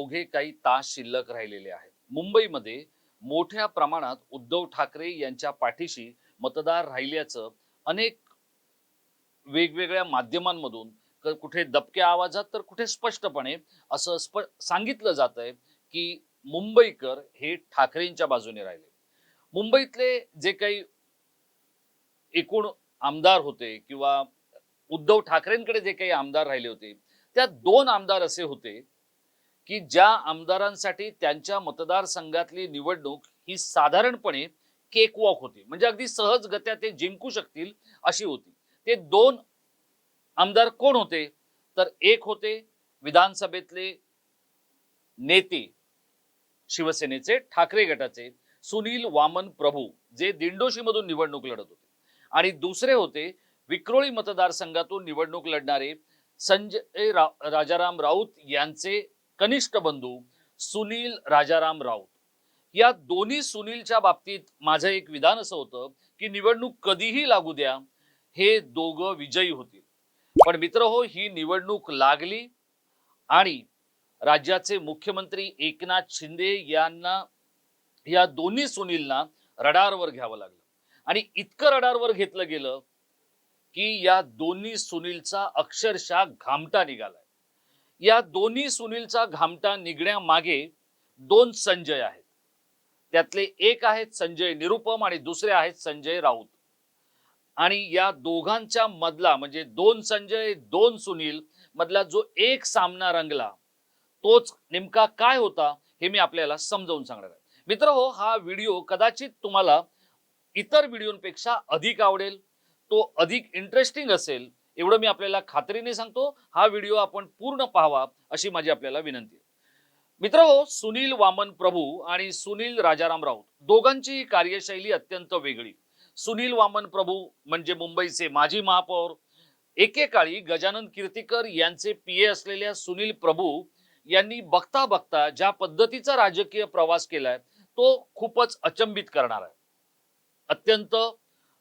अवघे काही तास शिल्लक राहिलेले आहेत. मुंबईमध्ये मोठ्या प्रमाणात उद्धव ठाकरे यांच्या पाठीशी मतदार राहिल्याचं अनेक वेगवेगळ्या माध्यमांमधून कुठे दबक्या आवाजात तर कुठे स्पष्टपणे असं स्प सांगितलं जात आहे की मुंबईकर हे ठाकरेंच्या बाजूने राहिले. मुंबईतले जे काही एकूण आमदार होते किंवा उद्धव ठाकरेंकडे जे काही आमदार राहिले होते त्यात दोन आमदार असे होते की ज्या आमदारांसाठी त्यांच्या मतदारसंघातली निवडणूक ही साधारणपणे केकवॉक होती. म्हणजे अगदी सहजगत्या ते जिंकू शकतील अशी होती. ते दोन आमदार कोण होते? तर एक होते विधानसभेतले नेते शिवसेनेचे ठाकरे गटाचे सुनील वामन प्रभू जे दिंडोशी मधून निवडणूक लढत होते. आणि दुसरे होते विक्रोळी मतदारसंघातून निवडणूक लढणारे संजय रा, राजाराम राऊत यांचे कनिष्ठ बंधू सुनील राजाराम राऊत. या दोन्ही सुनीलच्या बाबतीत माझं एक विधान असं होतं की निवडणूक कधीही लागू द्या हे दोघं विजयी होतील. पण मित्र हो ही निवडणूक लागली आणि राज्याचे मुख्यमंत्री एकनाथ शिंदे यांना या दोन्ही सुनीलना रडारवर घ्यावं लागलं. आणि इतकं रडारवर घेतलं गेलं की या दोन्ही सुनीलचा अक्षरशः घामटा निघाला. या दोन्ही सुनीलचा घामटा निघण्यामागे दोन संजय आहेत. त्यातले एक आहेत संजय निरुपम आणि दुसरे आहेत संजय राऊत. आणि या दोघांच्या मधला म्हणजे दोन संजय दोन सुनील मधला जो एक सामना रंगला तोच नेमका काय होता हे मी आपल्याला समजावून सांगणार आहे. मित्र हो हा व्हिडिओ कदाचित तुम्हाला इतर व्हिडिओंपेक्षा अधिक आवडेल तो अधिक इंटरेस्टिंग असेल एवढं मी आपल्याला खात्रीने सांगतो. हा व्हिडिओ आपण पूर्ण पाहावा अशी माझी आपल्याला विनंती आहे. मित्र हो सुनील वामन प्रभू आणि सुनील राजाराम राऊत दोघांची कार्यशैली अत्यंत वेगळी. सुनील वामन प्रभू म्हणजे मुंबईचे माजी महापौर. एकेकाळी गजानन कीर्तीकर यांचे पीए असलेल्या सुनील प्रभू यांनी बघता बघता ज्या पद्धतीचा राजकीय प्रवास केलाय तो खूपच अचंबित करणार आहे. अत्यंत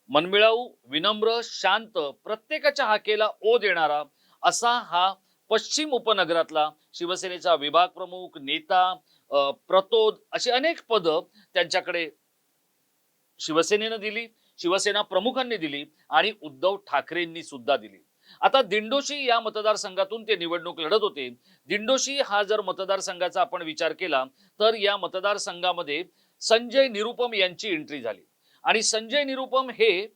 मनमिळाऊ विनम्र शांत प्रत्येकाच्या हाकेला ओ देणारा असा हा पश्चिम उपनगरातला शिवसेनेचा विभाग प्रमुख नेता प्रतोद अशी अनेक पद त्यांच्याकडे शिवसेनेनं दिली शिवसेना प्रमुखांनी दिली आणि उद्धव ठाकरेंनी सुद्धा दिली. आता दिंडोशी या मतदारसंघातून ते निवडणूक लढत होते. दिंडोशी हा जर मतदारसंघाचा आपण विचार केला तर या मतदारसंघामध्ये संजय निरुपम यांची एंट्री झाली. आणि संजय निरुपम हे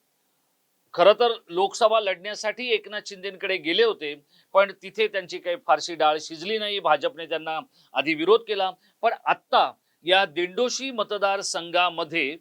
खरं तर लोकसभा लढण्यासाठी एकनाथ शिंदेकडे गेले होते पण तिथे त्यांची काही फारशी डाळ शिजली नाही. भाजपने त्यांना आधी विरोध केला. पण आत्ता या दिंडोशी मतदारसंघामध्ये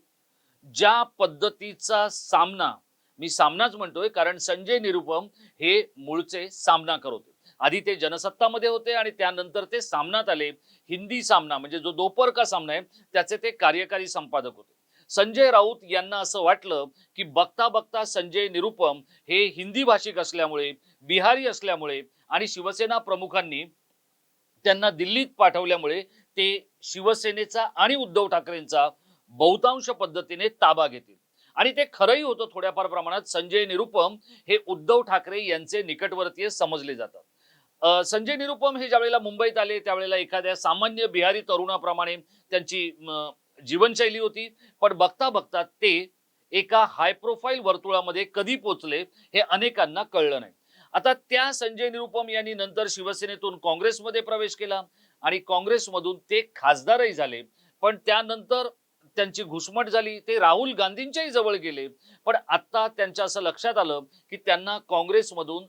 ज्या पद्धतीचा सामना मी सामनाच म्हणतोय कारण संजय निरुपम हे मूळचे सामनाकर होते. आधी ते जनसत्तामध्ये होते आणि त्यानंतर ते सामनात आले. हिंदी सामना म्हणजे जो दोपर का सामना आहे त्याचे ते कार्यकारी संपादक होते. संजय राऊत यांना असं वाटलं की बघता बघता संजय निरुपम हे हिंदी भाषिक असल्यामुळे बिहारी असल्यामुळे आणि शिवसेना प्रमुखांनी त्यांना दिल्लीत पाठवल्यामुळे ते शिवसेनेचा आणि उद्धव ठाकरेंचा बहुतांश पद्धतीने ताबा घेतील. आणि ते खरंही होतं थोड्याफार प्रमाणात संजय निरुपम हे उद्धव ठाकरे यांचे निकटवर्तीय समजले जातात. संजय निरुपम हे ज्यावेळेला मुंबईत आले त्यावेळेला एखाद्या सामान्य बिहारी तरुणाप्रमाणे त्यांची जीवनशैली होती पण बघता बघता ते एका हाय प्रोफाईल वर्तुळामध्ये कधी पोचले हे अनेकांना कळलं नाही. आता त्या संजय निरुपम यांनी नंतर शिवसेनेतून काँग्रेसमध्ये प्रवेश केला आणि काँग्रेसमधून ते खासदारही झाले. पण त्यानंतर त्यांची घुसमट झाली ते राहुल गांधींच्याही जवळ गेले. पण आत्ता त्यांच्या असं लक्षात आलं की त्यांना काँग्रेसमधून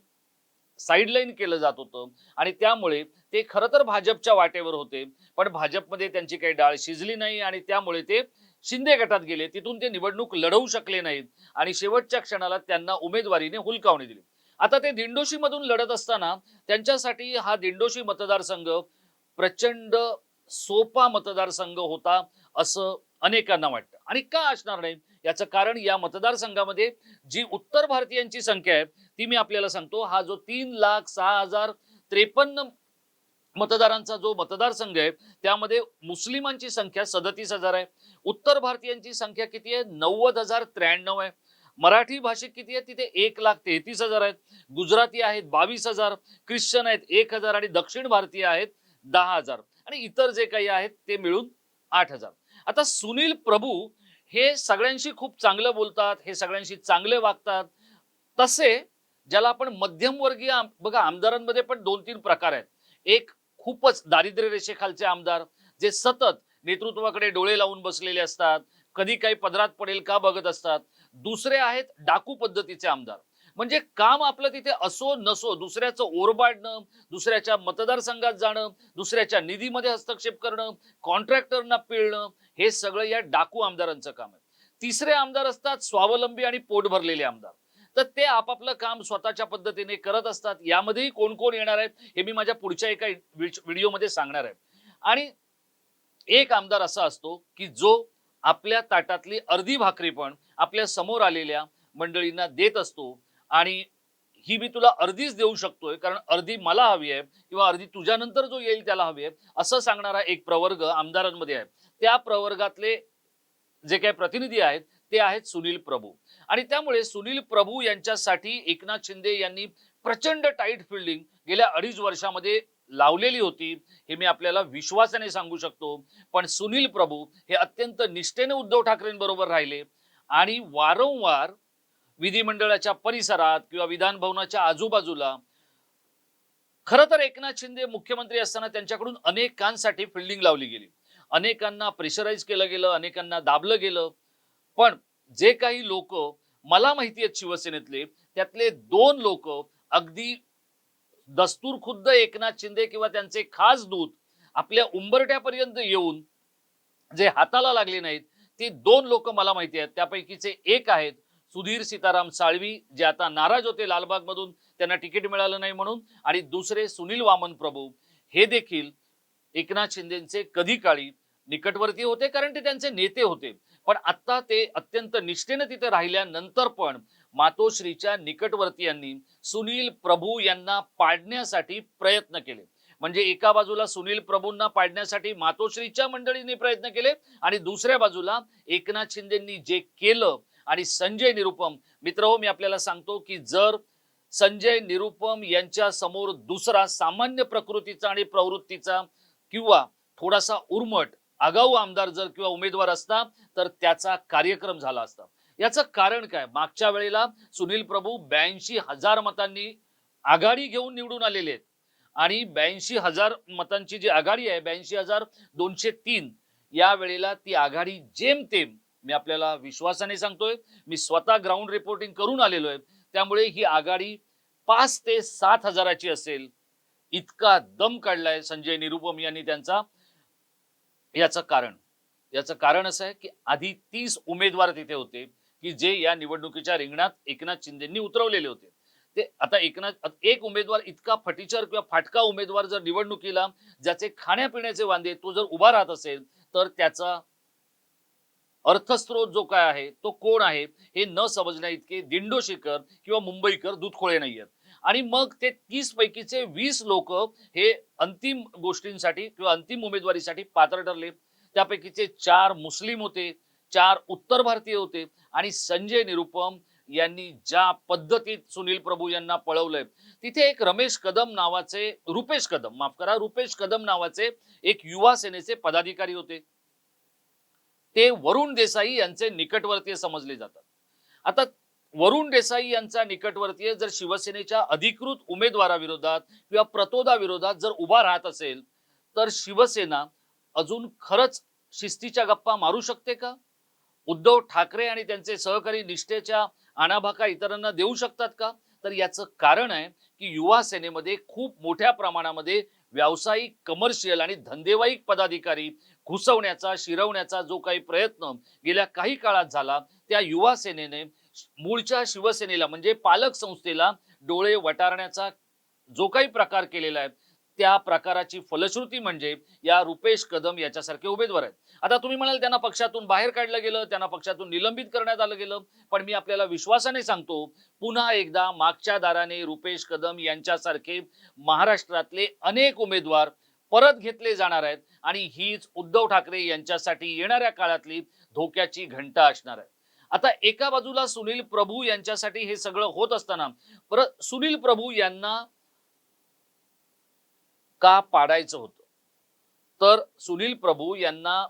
साईडलाईन केलं जात होतं. आणि त्यामुळे ते खरं तर भाजपच्या वाटेवर होते पण भाजपमध्ये त्यांची काही डाळ शिजली नाही आणि त्यामुळे ते शिंदे गटात गेले. तिथून ते निवडणूक लढवू शकले नाहीत आणि शेवटच्या क्षणाला त्यांना उमेदवारीने हुलकावणी दिली. आता ते दिंडोशीमधून लढत असताना त्यांच्यासाठी हा दिंडोशी मतदारसंघ प्रचंड सोपा मतदारसंघ होता असं अनेकांना वाटतं. आणि का असणार नाही? याचं कारण या मतदारसंघामध्ये जी उत्तर भारतीयांची संख्या आहे ती मी आपल्याला सांगतो. हा जो तीन लाख सहा हजार त्रेपन्न मतदारांचा जो मतदारसंघ आहे त्यामध्ये मुस्लिमांची संख्या सदतीस हजार आहे. उत्तर भारतीयांची संख्या किती आहे? नव्वद हजार त्र्याण्णव आहे. मराठी भाषिक किती आहे? तिथे एक लाख तेहतीस हजार आहेत. गुजराती आहेत बावीस हजार. ख्रिश्चन आहेत एक हजार. आणि दक्षिण भारतीय आहेत दहा हजार. आणि इतर जे काही आहेत ते मिळून आठ हजार. आता सुनील प्रभू हे सगळ्यांशी खूप चांगलं बोलतात हे सगळ्यांशी चांगले वागतात. तसे ज्याला आपण मध्यमवर्गीय बघा आमदारांमध्ये पण दोन तीन प्रकार आहेत. एक खूपच दारिद्र्य रेषेखालचे आमदार जे सतत नेतृत्वाकडे डोळे लावून बसलेले असतात कधी काही पदरात पडेल का बघत असतात. दुसरे आहेत डाकू पद्धतीचे आमदार. म्हणजे काम आपलं तिथे असो नसो दुसऱ्याचं ओरबाडणं दुसऱ्याच्या मतदारसंघात जाणं दुसऱ्याच्या निधीमध्ये हस्तक्षेप करणं कॉन्ट्रॅक्टरना पिळणं हे सगळं या डाकू आमदारांचं काम आहे. तिसरे आमदार असतात स्वावलंबी आणि पोट भरलेले आमदार. तर ते आपापलं काम स्वतःच्या पद्धतीने करत असतात. यामध्येही कोण कोण येणार आहेत हे मी माझ्या पुढच्या एका व्हिडिओमध्ये सांगणार आहे. आणि एक आमदार असा असतो की जो आपल्या ताटातली अर्धी भाकरी पण आपल्यासमोर आलेल्या मंडळींना देत असतो आणि ही मी तुला अर्धीच देऊ शकतोय कारण अर्धी मला हवी आहे किंवा अर्धी तुझ्यानंतर जो येईल त्याला हवी आहे असं सांगणारा एक प्रवर्ग आमदारांमध्ये आहे. त्या प्रवर्गातले जे काही प्रतिनिधी आहेत ते आहेत सुनील प्रभू. आणि त्यामुळे सुनील प्रभू यांच्यासाठी एकनाथ शिंदे यांनी प्रचंड टाईट फिल्डिंग गेल्या अडीच वर्षामध्ये लावलेली होती. हे मी आपल्याला विश्वासाने सांगू शकतो. पण सुनील प्रभू हे अत्यंत निष्ठेने उद्धव ठाकरेंबरोबर राहिले. आणि वारंवार विधिमंडळाच्या परिसरात किंवा विधान भवनाच्या आजूबाजूला खरं तर एकनाथ शिंदे मुख्यमंत्री असताना त्यांच्याकडून अनेकांसाठी फिल्डिंग लावली गेली. अनेकांना प्रेशराईज केलं गेलं अनेकांना दाबलं गेलं. पण जे काही लोक मला माहिती आहेत शिवसेनेतले त्यातले दोन लोक अगदी दस्तूर खुद्द एकनाथ शिंदे किंवा त्यांचे खास दूत आपल्या उंबरट्यापर्यंत येऊन जे हाताला लागले नाहीत ते दोन लोक मला माहिती आहेत. त्यापैकीचे एक आहेत सुधीर सीताराम साळवी जे आता नाराज होते लालबाग मधून त्यांना तिकीट मिळालं नाही म्हणून आणि दुसरे सुनील वामन प्रभू. हे देखील एकनाथ शिंदेचे कधी काळी निकटवर्ती होते कारण ते त्यांचे नेते होते. पण आत्ता ते अत्यंत निष्ठेने तिथे राहिल्यानंतर पण मातोश्रीच्या निकटवर्तीयांनी सुनील प्रभू यांना पाडण्यासाठी प्रयत्न केले. म्हणजे एका बाजूला सुनील प्रभूंना पाडण्यासाठी मातोश्रीच्या मंडळींनी प्रयत्न केले आणि दुसऱ्या बाजूला एकनाथ शिंदेंनी जे केलं आणि संजय निरुपम मित्र हो मी आपल्याला सांगतो की जर संजय निरुपम यांच्या समोर दुसरा सामान्य प्रकृतीचा आणि प्रवृत्तीचा किंवा थोडासा उर्मट आगाऊ आमदार जर किंवा उमेदवार असता तर त्याचा कार्यक्रम झाला असता. याचं कारण काय? मागच्या वेळेला सुनील प्रभू ब्याऐंशी हजार मतांनी आघाडी घेऊन निवडून आलेले आहेत. आणि ब्याऐंशी हजार मतांची जी आघाडी आहे ब्याऐंशी हजार दोनशे तीन या वेळेला ती आघाडी जेमतेम मी आपल्याला विश्वासाने सांगतोय मी स्वतः ग्राउंड रिपोर्टिंग करून आलेलो आहे. त्यामुळे ही आघाडी पाच ते सात हजाराची असेल. इतका दम काढलाय संजय निरुपम यांनी त्यांचा. याचं कारण. याचं कारण असं आहे की आधी तीस उमेदवार तिथे होते की जे या निवडणुकीच्या रिंगणात एकनाथ शिंदेंनी उतरवलेले होते. ते आता एकनाथ एक उमेदवार इतका फटीचर किंवा फाटका उमेदवार जर निवडणुकीला ज्याचे खाण्यापिण्याचे वांदे तो जर उभा राहत असेल तर त्याचा अर्थस्रोत जो काय आहे तो कोण आहे हे न समजण्या इतके दिंडोशीकर किंवा मुंबईकर दूधखोळे नाही आहेत आणि मग ते तीस पैकीचे वीस लोक हे अंतिम गोष्टींसाठी किंवा अंतिम उमेदवारीसाठी पात्र ठरले. त्यापैकीचे चार मुस्लिम होते चार उत्तर भारतीय होते आणि संजय निरुपम यांनी ज्या पद्धतीत सुनील प्रभू यांना पळवलंय तिथे एक रमेश कदम नावाचे रुपेश कदम माफ करा रुपेश कदम नावाचे एक युवा सेनेचे पदाधिकारी होते. ते वरुण देसाई यांचे निकटवर्तीय समजले जातात. आता वरुण देसाई यांचा निकटवर्तीय जर शिवसेनेच्या अधिकृत उमेदवाराविरोधात किंवा प्रतोदा विरोधात जर उभा राहत असेल तर शिवसेना अजून खरंच शिस्तीच्या गप्पा मारू शकते का? उद्धव ठाकरे आणि त्यांचे सहकारी निष्ठेच्या आणाभाका इतरांना देऊ शकतात का? तर याचं कारण आहे की युवा सेनेमध्ये खूप मोठ्या प्रमाणामध्ये व्यावसायिक कमर्शियल आणि धंदेवाईक पदाधिकारी घुसवण्याचा शिरवण्याचा जो काही प्रयत्न गेल्या काही काळात झाला त्या युवा सेनेने मूळच्या शिवसेनेला म्हणजे पालक संस्थेला डोळे वटारण्याचा जो काही प्रकार केलेला आहे त्या प्रकाराची फलश्रुती म्हणजे या रुपेश कदम याच्यासारखे उमेदवार आहेत. आता तुम्ही म्हणाल त्यांना पक्षातून बाहेर काढलं गेलं त्यांना पक्षातून निलंबित करण्यात आलं गेलं पण मी आपल्याला विश्वासाने सांगतो पुन्हा एकदा मागच्या दाराने रुपेश कदम यांच्यासारखे महाराष्ट्रातले अनेक उमेदवार परत घेतले जाणार आहेत आणि हीच उद्धव ठाकरे यांच्यासाठी येणाऱ्या काळातली धोक्याची घंटा असणार आहे. आता एका बाजूला सुनील प्रभू यांच्यासाठी हे सगळं होत असताना परत सुनील प्रभू यांना का पाडायचं होतं? तर सुनील प्रभू यांना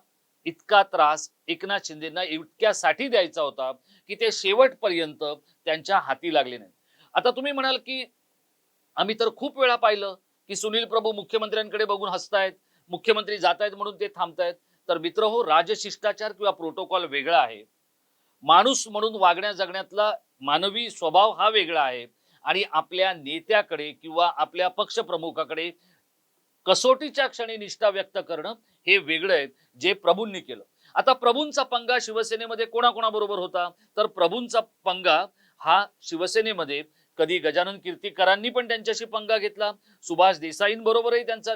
इतका त्रास एकनाथ शिंदेना इतक्यासाठी द्यायचा होता की ते शेवटपर्यंत त्यांच्या हाती लागले नाही आता तुम्ही म्हणाल की आम्ही तर खूप वेळा पाहिलं की सुनील प्रभू मुख्यमंत्र्यांकडे बघून हसतायत मुख्यमंत्री जात आहेत म्हणून ते थांबतायत. तर मित्र हो राजशिष्टाचार किंवा प्रोटोकॉल वेगळा आहे. माणूस म्हणून वागण्या जगण्यातला मानवी स्वभाव हा वेगळा आहे. आणि आपल्या नेत्याकडे किंवा आपल्या पक्षप्रमुखाकडे कसोटीच्या क्षणी निष्ठा व्यक्त करणं हे वेगळं आहे जे प्रभूंनी केलं. आता प्रभूंचा पंगा शिवसेनेमध्ये कोणाकोणाबरोबर होता? तर प्रभूंचा पंगा हा शिवसेनेमध्ये कधी गजानन कीर्तीकरांनी पण त्यांच्याशी पंगा घेतला. सुभाष देसाईंबरोबरही त्यांचा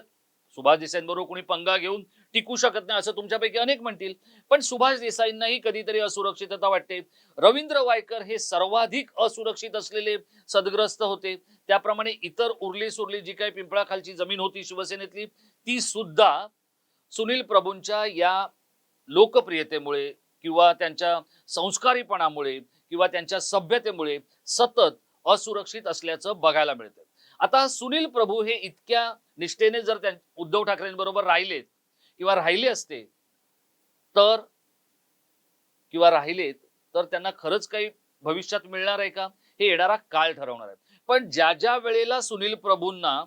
सुभाष देसाईंबरोबर कोणी पंगा घेऊन टिकू शकत नाही असं तुमच्यापैकी अनेक म्हणतील. पण सुभाष देसाईंनाही कधीतरी असुरक्षितता वाटते. रवींद्र वायकर हे सर्वाधिक असुरक्षित असलेले सदग्रस्त होते. त्याप्रमाणे इतर उरली सुरली जी काही पिंपळाखालची जमीन होती शिवसेनेतली ती सुद्धा सुनील प्रभूंच्या या लोकप्रियतेमुळे किंवा त्यांच्या संस्कारीपणामुळे किंवा त्यांच्या सभ्यतेमुळे सतत असुरक्षित असल्याचं बघायला मिळतं आता सुनील प्रभू हे इतक्या निष्ठेने जर त्या उद्धव ठाकरेंबरोबर राहिलेत किंवा राहिले असते तर किंवा राहिलेत तर त्यांना खरंच काही भविष्यात मिळणार आहे का? हे येणारा काळ ठरवणार आहे पण ज्या ज्या वेळेला सुनील प्रभूंना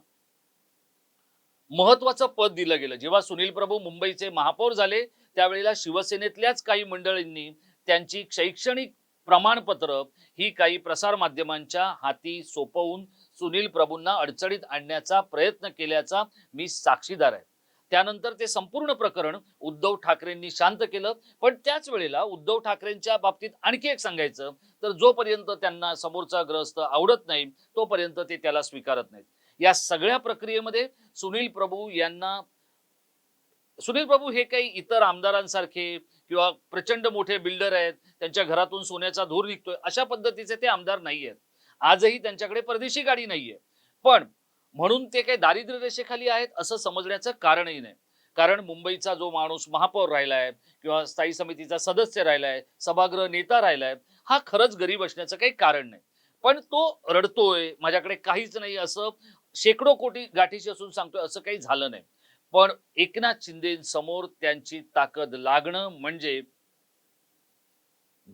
महत्वाचं पद दिलं गेलं जेव्हा सुनील प्रभू मुंबईचे महापौर झाले त्यावेळेला शिवसेनेतल्याच काही मंडळींनी त्यांची शैक्षणिक प्रमाणपत्र ही काही प्रसार माध्यमांच्या हाती सोपवून सुनील प्रभूंना अडचणीत आणण्याचा प्रयत्न केल्याचा मी साक्षीदार आहे. त्यानंतर ते संपूर्ण प्रकरण उद्धव ठाकरेंनी शांत केलं. पण त्याच वेळेला उद्धव ठाकरेंच्या बाबतीत आणखी एक सांगायचं तर जोपर्यंत त्यांना समोरचा ग्रस्त आवडत नाही तोपर्यंत ते त्याला स्वीकारत नाहीत. या सगळ्या प्रक्रियेमध्ये सुनील प्रभू यांना सुनील प्रभू हे काही इतर आमदारांसारखे किंवा प्रचंड मोठे बिल्डर आहेत त्यांच्या घरातून सोन्याचा धूर निघतोय अशा पद्धतीचे ते आमदार नाही आहेत आजही त्यांच्याकडे परदेशी गाडी नाहीये. पण म्हणून ते काही दारिद्र्य रेषेखाली आहेत असं समजण्याचं कारणही नाही. कारण मुंबईचा जो माणूस महापौर राहिलाय किंवा स्थायी समितीचा सदस्य राहिलाय सभागृह नेता राहिलाय हा खरंच गरीब असण्याचं काही कारण नाही. पण तो रडतोय माझ्याकडे काहीच नाही असं शेकडो कोटी गाठीशी असून सांगतोय असं काही झालं नाही. पण एकनाथ शिंदेसमोर त्यांची ताकद लागणं म्हणजे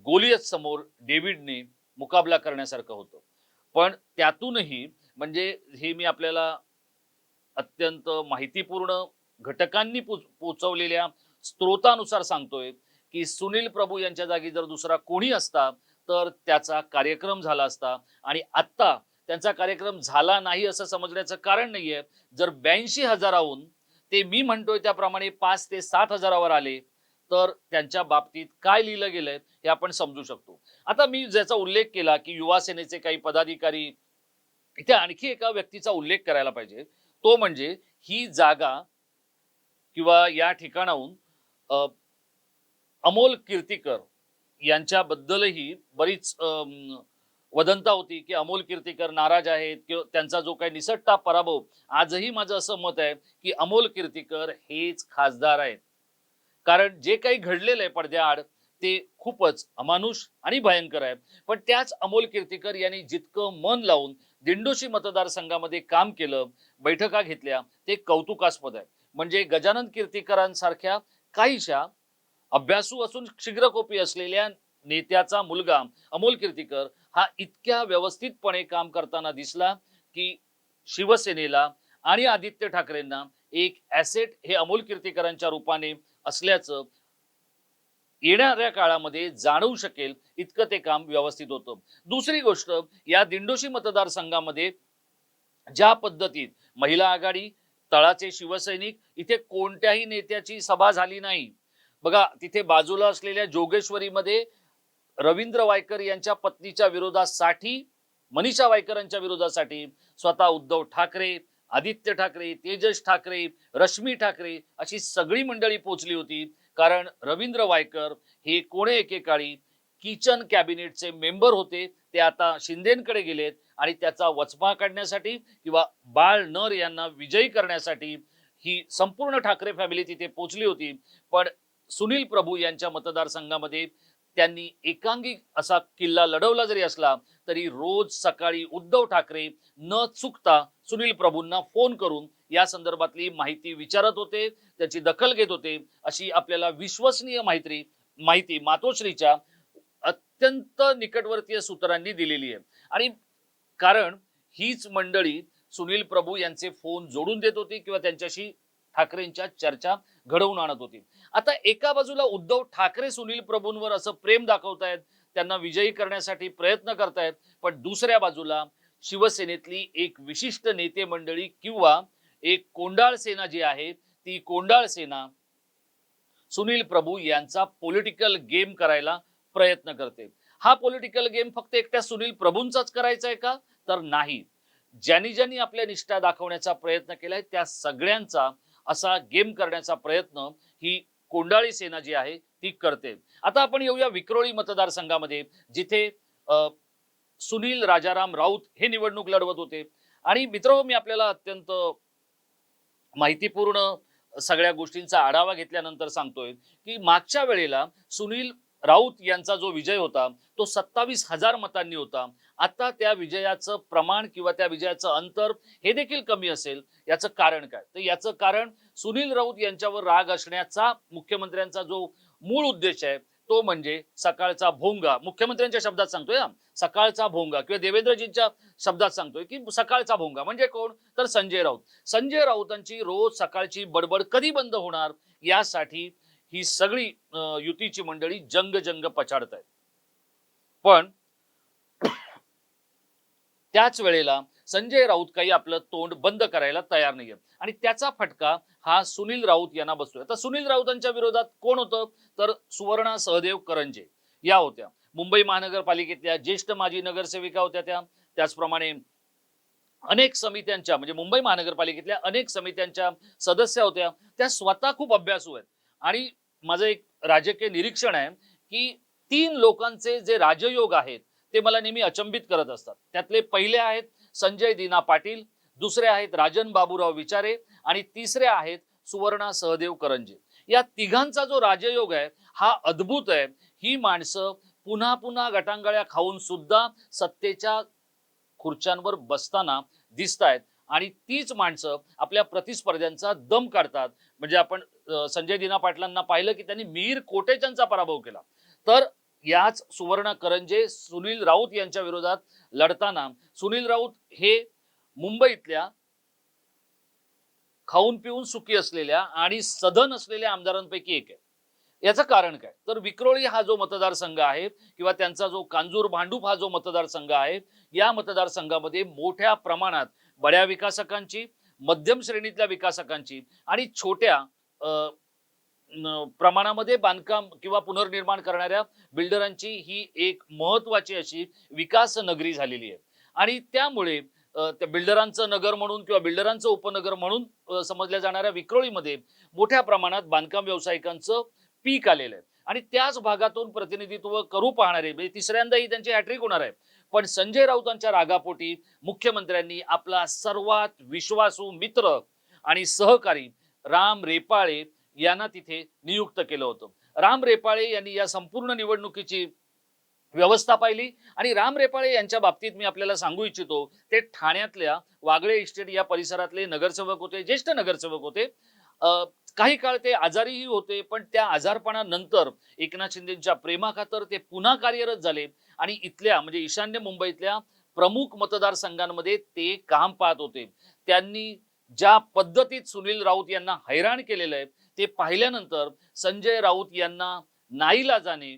गोलियत समोर डेव्हिडने मुकाबला करण्यासारखं होतं. पण त्यातूनही म्हणजे हे मी आपल्याला अत्यंत माहितीपूर्ण घटकांनी पोच- पोचवलेल्या स्त्रोतानुसार सांगतोय की सुनील प्रभू यांच्या जागी जर दुसरा कोणी असता तर त्याचा कार्यक्रम झाला असता. आणि आत्ता त्यांचा कार्यक्रम झाला नाही असं समजण्याचं कारण नाहीये. जर ब्याऐंशी हजाराहून ते मी म्हणतोय त्याप्रमाणे पाच ते सात हजारावर आले तर त्यांच्या बाबतीत काय लिहिलं गेलंय हे आपण समजू शकतो. आता मी ज्याचा उल्लेख केला की युवा सेनेचे काही पदाधिकारी इथे आणखी एका व्यक्तीचा उल्लेख करायला पाहिजे. तो म्हणजे ही जागा किंवा या ठिकाणाहून अमोल कीर्तीकर यांच्याबद्दलही बरीच वदंता होती की अमोल कीर्तीकर नाराज आहेत किंवा त्यांचा जो काही निसटता पराभव आजही माझं असं मत आहे की अमोल कीर्तीकर हेच खासदार आहेत. कारण जे काही घडलेलं आहे पडद्याआड ते खूपच अमानुष आणि भयंकर आहे. पण त्याच अमोल कीर्तीकर यांनी जितकं मन लावून दिंडोशी मतदारसंघामध्ये काम केलं बैठका घेतल्या ते कौतुकास्पद आहे म्हणजे गजानन कीर्तीकरांसारख्या काहीशा अभ्यासू असून शीघ्रकोपी असलेल्या नेत्याचा मुलगा अमोल कीर्तीकर हा इतक्या व्यवस्थितपणे काम करताना दिसला की शिवसेनेला आणि आदित्य ठाकरेंना एक ॲसेट हे अमोल कीर्तीकरांच्या रूपाने असल्याचं येणाऱ्या काळामध्ये जाणवू शकेल इतकं ते काम व्यवस्थित होतं. दुसरी गोष्ट या दिंडोशी मतदारसंघामध्ये ज्या पद्धतीत महिला आघाडी तळाचे शिवसैनिक इथे कोणत्याही नेत्याची सभा झाली नाही. बघा तिथे बाजूला असलेल्या जोगेश्वरीमध्ये रवींद्र वायकर यांच्या पत्नीच्या विरोधासाठी मनीषा वायकरांच्या विरोधासाठी स्वतः उद्धव ठाकरे आदित्य ठाकरे तेजस ठाकरे रश्मी ठाकरे अशी सगळी मंडळी पोचली होती. कारण रवींद्र वायकर हे कोणे एकेकाळी किचन कॅबिनेटचे मेंबर होते ते आता शिंदेकडे गेलेत आणि त्याचा वचपा काढण्यासाठी किंवा बाळ नर यांना विजयी करण्यासाठी ही संपूर्ण ठाकरे फॅमिली तिथे पोचली होती. पण सुनील प्रभू यांच्या मतदारसंघामध्ये त्यांनी एकांगी असा किल्ला लढवला जरी असला तरी रोज सकाळी उद्धव ठाकरे न चुकता सुनील प्रभूंना फोन करून या संदर्भातली माहिती विचारत होते. त्याची दखल घेत होते अशी आपल्याला विश्वसनीय माहिती माहिती मातोश्रीच्या अत्यंत निकटवर्तीय सूत्रांनी दिलेली आहे. आणि कारण हीच मंडळी सुनील प्रभू यांचे फोन जोडून देत होती किंवा त्यांच्याशी ठाकरेंच्या चर्चा घडवून आणत होती. आता एका बाजूला उद्धव ठाकरे सुनील प्रभूंवर असं प्रेम दाखवतायत त्यांना विजयी करण्यासाठी प्रयत्न करतायत पण दुसऱ्या बाजूला शिवसेनेतली एक विशिष्ट नेते मंडळी किंवा एक कोंडाळ सेना जी आहे ती कोंडाळ सेना सुनील प्रभू यांचा पॉलिटिकल गेम करायला प्रयत्न करते. हा पॉलिटिकल गेम फक्त एकट्या सुनील प्रभूंचाच करायचा आहे का? तर नाही. ज्यांनी ज्यांनी आपल्या निष्ठा दाखवण्याचा प्रयत्न केलाय त्या सगळ्यांचा असा गेम करण्याचा प्रयत्न ही कोंडाळी सेना जी आहे ती करते. आता आपण येऊया विक्रोळी मतदारसंघामध्ये जिथे सुनील राजाराम राऊत हे निवडणूक लढवत होते. आणि मित्र मी आपल्याला अत्यंत माहितीपूर्ण सगळ्या गोष्टींचा आढावा घेतल्यानंतर सांगतोय की मागच्या वेळेला सुनील राऊत यांचा जो विजय होता तो सत्तावीस हजार मतांनी होता. आता त्या विजयाचं प्रमाण किंवा त्या विजयाचं अंतर हे देखील कमी असेल. याचं कारण काय? तर याचं कारण सुनील राऊत यांच्यावर राग असण्याचा मुख्यमंत्र्यांचा जो मूळ उद्देश आहे तो म्हणजे सकाळचा भोंगा. मुख्यमंत्र्यांच्या शब्दात सांगतोय सकाळचा भोंगा किंवा देवेंद्रजींच्या शब्दात सांगतोय की सकाळचा भोंगा म्हणजे कोण? तर संजय राऊत. संजय राऊतांची रोज सकाळची बडबड कधी बंद होणार? यासाठी ही सगळी युतीची मंडळी जंग जंग पछाडत आहेत पण त्याच वेळेला संजय राऊत काही आपलं तोंड बंद करायला तयार नाहीये. आणि त्याचा फटका हा सुनील राऊत यांना बसतोय. आता सुनील राऊतांच्या विरोधात कोण होतं? तर सुवर्णा सहदेव करंजे या होत्या. मुंबई महानगरपालिकेतल्या ज्येष्ठ माजी नगरसेविका होत्या त्या. त्याचप्रमाणे अनेक समित्यांच्या म्हणजे मुंबई महानगरपालिकेतल्या अनेक समित्यांच्या सदस्य होत्या. त्या स्वतः खूप अभ्यासू आहेत. आणि माझं एक राजकीय निरीक्षण आहे की तीन लोकांचे जे राजयोग आहेत ते मला नेहमी अचंबित करत असतात. त्यातले पहिले आहेत संजय दिना पाटील दुसरे आहेत राजन बाबूराव विचारे आणि तिसरे आहेत सुवर्णा सहदेव करंजे. या तिघांचा जो राजयोग आहे हा अद्भुत आहे. ही माणसं पुन्हा पुन्हा गटांगळ्या खाऊन सुद्धा सत्तेच्या खुर्च्यांवर बसताना दिसत आहेत आणि तीच माणसं आपल्या प्रतिस्पर्ध्यांचा दम काढतात. म्हणजे आपण संजय दिना पाटलांना पाहिलं की त्यांनी मीर कोटेचांचा पराभव केला. तर याच सुवर्ण करंजे सुनील राऊत यांच्या विरोधात लढताना सुनील राऊत हे मुंबईतल्या खाऊन पिऊन सुखी असलेल्या आणि सधन असलेल्या आमदारांपैकी एक आहे याचं कारण काय? तर विक्रोळी हा जो मतदारसंघ आहे किंवा त्यांचा जो कांजूर भांडूप हा जो मतदारसंघ आहे या मतदारसंघामध्ये मोठ्या प्रमाणात बड्या विकासकांची मध्यम श्रेणीतल्या विकासकांची आणि छोट्या प्रमाणामध्ये बांधकाम किंवा पुनर्निर्माण करणाऱ्या बिल्डरांची ही एक महत्वाची अशी विकास नगरी झालेली आहे. आणि त्यामुळे त्या बिल्डरांचं नगर म्हणून किंवा बिल्डरांचं उपनगर म्हणून समजल्या जाणाऱ्या विक्रोळीमध्ये मोठ्या प्रमाणात बांधकाम व्यावसायिकांचं पीक आलेलं आहे. आणि त्याच भागातून प्रतिनिधित्व करू पाहणारे म्हणजे तिसऱ्यांदाही त्यांची हॅट्रिक होणार आहे. पण संजय राऊतांच्या रागापोटी मुख्यमंत्र्यांनी आपला सर्वात विश्वासू मित्र आणि सहकारी राम रेपाळे यांना तिथे नियुक्त केलं होतं. राम रेपाळे यांनी या संपूर्ण निवडणुकीची व्यवस्था पाहिली आणि राम रेपाळे यांच्या बाबतीत मी आपल्याला सांगू इच्छितो ते ठाण्यातल्या वागळे इस्टेट या परिसरातले नगरसेवक होते ज्येष्ठ नगरसेवक होते. काही काळ ते आजारीही होते पण त्या आजारपणानंतर एकनाथ शिंदेच्या प्रेमाखातर ते पुन्हा कार्यरत झाले आणि इथल्या म्हणजे ईशान्य मुंबईतल्या प्रमुख मतदारसंघांमध्ये ते काम पाहत होते. त्यांनी ज्या पद्धतीत सुनील राऊत यांना हैराण केलेलं आहे ते पाहिल्यानंतर संजय राऊत यांना नाईलाजाने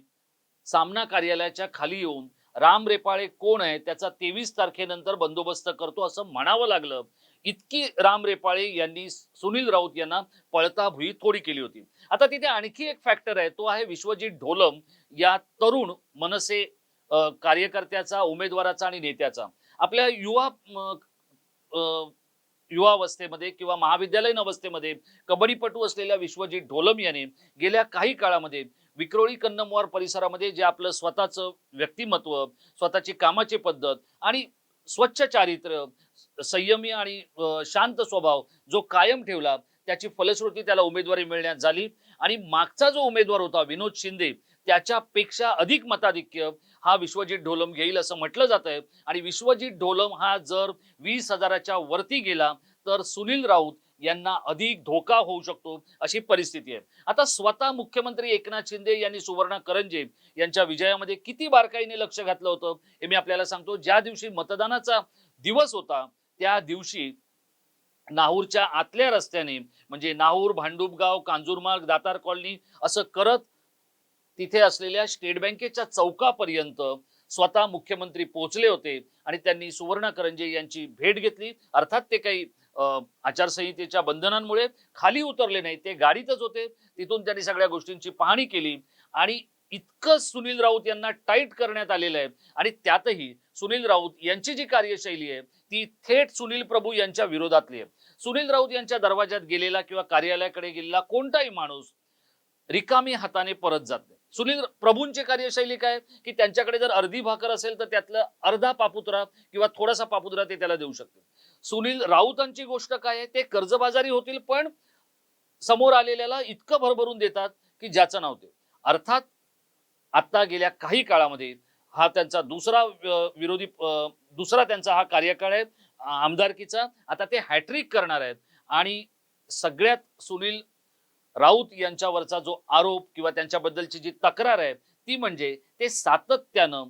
सामना कार्यालयाच्या खाली येऊन राम रेपाळे कोण आहे? त्याचा तेवीस तारखेनंतर बंदोबस्त करतो असं म्हणावं लागलं. इतकी राम रेपाळे यांनी सुनील राऊत यांना पळताभुई थोडी केली होती. आता तिथे आणखी एक फॅक्टर आहे तो आहे विश्वजित ढोलम या तरुण मनसे कार्यकर्त्याचा उमेदवाराचा आणि नेत्याचा. आपल्या युवा युवावस्थेमध्ये किंवा महाविद्यालयीन अवस्थेमध्ये कबड्डीपटू असलेल्या विश्वजित ढोलम याने गेल्या काही काळामध्ये विक्रोळी कन्नमवार परिसरामध्ये जे आपलं स्वतःचं व्यक्तिमत्व स्वतःची कामाची पद्धत आणि स्वच्छ चारित्र्य संयमी आणि शांत स्वभाव जो कायम ठेवला त्याची फलश्रुती त्याला उमेदवारी मिळण्यात झाली. आणि मागचा जो उमेदवार होता विनोद शिंदे त्याच्यापेक्षा अधिक मताधिक्य हा विश्वजित ढोलम घेईल असं म्हटलं जात आहे आणि विश्वजित ढोलम हा जर वीस हजाराच्या वरती गेला तर सुनील राऊत यांना अधिक धोका होऊ शकतो अशी परिस्थिती आहे. आता स्वतः मुख्यमंत्री एकनाथ शिंदे यांनी सुवर्णा करंजे यांच्या विजयामध्ये किती बारकाईने लक्ष घातलं होतं हे मी आपल्याला सांगतो. ज्या दिवशी मतदानाचा दिवस होता त्या दिवशी नाहूरच्या आतल्या रस्त्याने म्हणजे नाहूर भांडुपगाव कांजूरमार्ग दातार कॉलनी असं करत तिथे असलेल्या स्टेट बँकेच्या चौकापर्यंत स्वतः मुख्यमंत्री पोहोचले होते आणि त्यांनी सुवर्ण करंजे यांची भेट घेतली. अर्थात ते काही आचारसंहितेच्या बंधनांमुळे खाली उतरले नाही ते गाडीतच होते. तिथून त्यांनी सगळ्या गोष्टींची पाहणी केली आणि इतकं सुनील राऊत यांना टाईट करण्यात आलेलं आहे आणि त्यातही सुनील राऊत यांची जी कार्यशैली आहे ती थेट सुनील प्रभू यांच्या विरोधातली आहे. सुनील राऊत यांच्या दरवाज्यात गेलेला किंवा कार्यालयाकडे गेलेला कोणताही माणूस रिकामी हाताने परत जात नाही. सुनील प्रभूंची कार्यशैली काय? की त्यांच्याकडे जर अर्धी भाकर असेल तर त्यातलं अर्धा पापुत्रा किंवा थोडासा पापुत्रा ते त्याला देऊ शकते सुनील राऊतांची गोष्ट काय आहे? ते कर्जबाजारी होतील पण समोर आलेल्याला इतकं भरभरून देतात की ज्याचं नाव ते अर्थात आता गेल्या काही काळामध्ये हा त्यांचा दुसरा विरोधी दुसरा त्यांचा हा कार्यकाळ आहे आमदारकीचा. आता ते हॅट्रिक करणार आहेत. आणि सगळ्यात सुनील राऊत यांच्यावरचा जो आरोप किंवा त्यांच्याबद्दलची जी तक्रार आहे ती म्हणजे ते सातत्यानं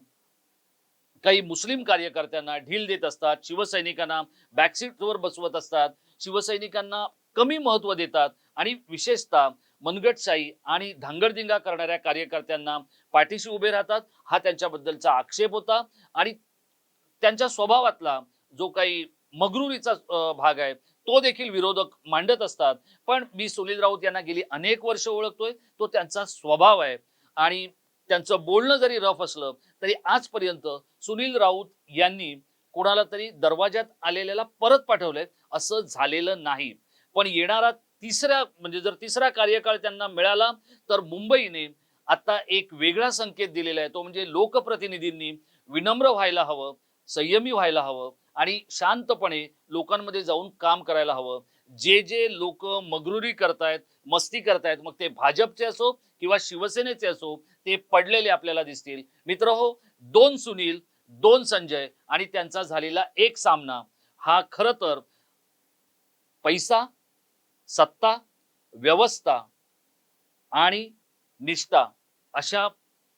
काही मुस्लिम कार्यकर्त्यांना ढील देत असतात शिवसैनिकांना बॅकसीटवर बसवत असतात शिवसैनिकांना कमी महत्त्व देतात आणि विशेषतः मनगटशाही आणि धांगडधिंगा करणाऱ्या कार्यकर्त्यांना पाठीशी उभे राहतात हा त्यांच्याबद्दलचा आक्षेप होता आणि त्यांच्या स्वभावातला जो काही मगरुरीचा भाग आहे तो देखील विरोधक मांडत असतात. पण मी सुनील राऊत यांना गेली अनेक वर्ष ओळखतोय. तो त्यांचा स्वभाव आहे. आणि त्यांचं बोलणं जरी रफ असलं तरी आजपर्यंत सुनील राऊत यांनी कोणाला तरी दरवाज्यात आलेल्याला परत पाठवलंय असं झालेलं नाही. पण येणारा तिसऱ्या म्हणजे जर तिसरा कार्यकाळ त्यांना मिळाला तर मुंबईने आता एक वेगळा संकेत दिलेला आहे. तो म्हणजे लोकप्रतिनिधींनी विनम्र व्हायला हवं. संयमी व्हायला हवं आणि शांतपणे लोकांमध्ये जाऊन काम करायला हवं. जे जे लोक मगरुरी करतायत मस्ती करतायत मग ते भाजपचे असो किंवा शिवसेनेचे असो ते पडलेले आपल्याला दिसतील. मित्र हो दोन सुनील दोन संजय आणि त्यांचा झालेला एक सामना हा खर तर पैसा सत्ता व्यवस्था आणि निष्ठा अशा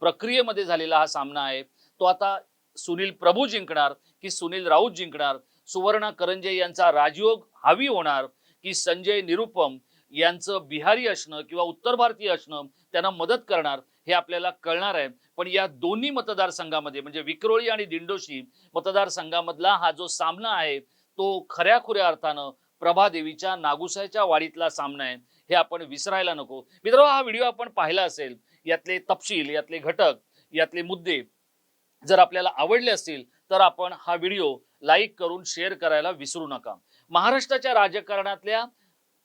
प्रक्रियेमध्ये झालेला हा सामना आहे. तो आता सुनील प्रभू जिंकणार की सुनील राऊत जिंकणार? सुवर्णा करंजे यांचा राजयोग हावी होणार की संजय निरुपम यांचं बिहारी असणं किंवा उत्तर भारतीय असणं त्यांना मदत करणार हे आपल्याला कळणार आहे. पण या दोन्ही मतदारसंघामध्ये म्हणजे विक्रोळी आणि दिंडोशी मतदारसंघामधला हा जो सामना आहे तो खऱ्या खुऱ्या अर्थानं प्रभादेवीच्या नागुसाच्या वाडीतला सामना आहे. हे आपण विसरायला नको. मित्र हा व्हिडिओ आपण पाहिला असेल यातले तपशील यातले घटक यातले मुद्दे जर आपल्याला आवडले असतील तर आपण हा व्हिडिओ लाईक करून शेअर करायला विसरू नका. महाराष्ट्राच्या राजकारणातल्या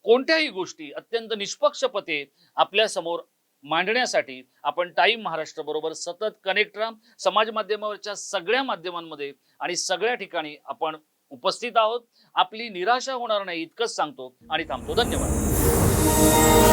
कोणत्याही गोष्टी अत्यंत निष्पक्षपते आपल्यासमोर मांडण्यासाठी आपण टाईम महाराष्ट्र बरोबर सतत कनेक्ट राहा. समाज माध्यमावरच्या सगळ्या माध्यमांमध्ये आणि सगळ्या ठिकाणी आपण उपस्थित आहोत. आपली निराशा होणार नाही इतकंच सांगतो आणि थांबतो. धन्यवाद.